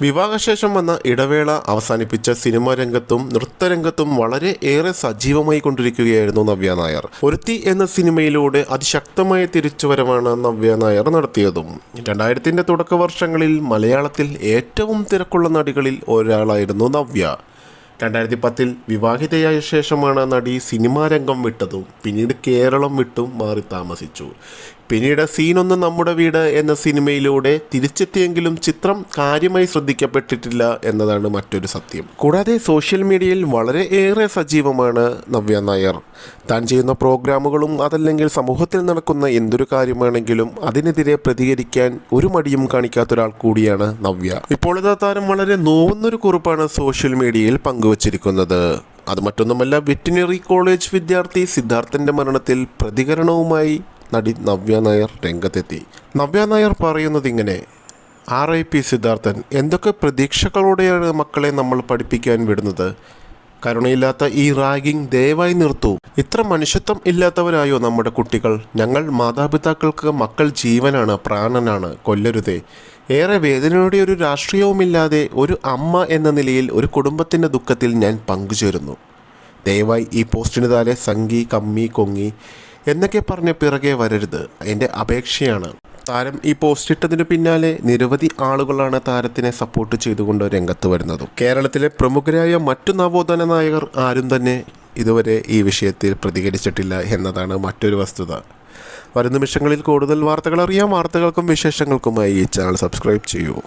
വിവാഹശേഷം വന്ന ഇടവേള അവസാനിപ്പിച്ച സിനിമാ രംഗത്തും നൃത്തരംഗത്തും വളരെ ഏറെ സജീവമായി കൊണ്ടിരിക്കുകയായിരുന്നു നവ്യ നായർ. ഒരുത്തി എന്ന സിനിമയിലൂടെ അതിശക്തമായ തിരിച്ചുവരവാണ് നവ്യ നായർ നടത്തിയതും. രണ്ടായിരത്തിന്റെ തുടക്ക വർഷങ്ങളിൽ മലയാളത്തിൽ ഏറ്റവും തിരക്കുള്ള നടികളിൽ ഒരാളായിരുന്നു നവ്യ. രണ്ടായിരത്തി പത്തിൽ വിവാഹിതയായ ശേഷമാണ് നടി സിനിമാ രംഗം വിട്ടതും പിന്നീട് കേരളം വിട്ടും മാറി താമസിച്ചു. പിന്നീട് സീനൊന്ന് നമ്മുടെ വീട് എന്ന സിനിമയിലൂടെ തിരിച്ചെത്തിയെങ്കിലും ചിത്രം കാര്യമായി ശ്രദ്ധിക്കപ്പെട്ടിട്ടില്ല എന്നതാണ് മറ്റൊരു സത്യം. കൂടാതെ സോഷ്യൽ മീഡിയയിൽ വളരെ ഏറെ സജീവമാണ് നവ്യ നായർ. താൻ ചെയ്യുന്ന പ്രോഗ്രാമുകളും അതല്ലെങ്കിൽ സമൂഹത്തിൽ നടക്കുന്ന എന്തൊരു കാര്യമാണെങ്കിലും അതിനെതിരെ പ്രതികരിക്കാൻ ഒരു മടിയും കാണിക്കാത്ത ഒരാൾ കൂടിയാണ് നവ്യ. ഇപ്പോഴത്തെ താരം വളരെ നോവുന്നൊരു കുറിപ്പാണ് സോഷ്യൽ മീഡിയയിൽ പങ്കുവച്ചിരിക്കുന്നത്. അത് മറ്റൊന്നുമല്ല വെറ്റിനറി കോളേജ് വിദ്യാർത്ഥി സിദ്ധാർത്ഥന്റെ മരണത്തിൽ പ്രതികരണവുമായി നടി നവ്യ നായർ രംഗത്തെത്തി. നവ്യ നായർ പറയുന്നത് ഇങ്ങനെ ആർ ഐ പി സിദ്ധാർത്ഥൻ എന്തൊക്കെ പ്രതീക്ഷകളോടെയാണ് മക്കളെ നമ്മൾ പഠിപ്പിക്കാൻ വിടുന്നത്? കരുണയില്ലാത്ത ഈ റാഗിങ് ദയവായി നിർത്തൂ. ഇത്ര മനുഷ്യത്വം ഇല്ലാത്തവരായോ നമ്മുടെ കുട്ടികൾ? ഞങ്ങൾ മാതാപിതാക്കൾക്ക് മക്കൾ ജീവനാണ് പ്രാണനാണ് കൊല്ലരുതേ. ഏറെ വേദനയുടെ ഒരു രാഷ്ട്രീയവുമില്ലാതെ ഒരു അമ്മ എന്ന നിലയിൽ ഒരു കുടുംബത്തിന്റെ ദുഃഖത്തിൽ ഞാൻ പങ്കുചേരുന്നു. ദയവായി ഈ പോസ്റ്റിന് താഴെ സംഗി കമ്മി കൊങ്ങി എന്നൊക്കെ പറഞ്ഞ് പിറകെ വരരുത്. എന്റെ അപേക്ഷയാണ്. താരം ഈ പോസ്റ്റ് ഇട്ടതിന് പിന്നാലെ നിരവധി ആളുകളാണ് താരത്തിനെ സപ്പോർട്ട് ചെയ്തുകൊണ്ട് രംഗത്ത് വരുന്നത്. കേരളത്തിലെ പ്രമുഖരായ മറ്റു നവോത്ഥാന നായകർ ആരും തന്നെ ഇതുവരെ ഈ വിഷയത്തിൽ പ്രതികരിച്ചിട്ടില്ല എന്നതാണ് മറ്റൊരു വസ്തുത. വരും നിമിഷങ്ങളിൽ കൂടുതൽ വാർത്തകൾ അറിയാം. വാർത്തകൾക്കും വിശേഷങ്ങൾക്കുമായി ഈ ചാനൽ സബ്സ്ക്രൈബ് ചെയ്യൂ.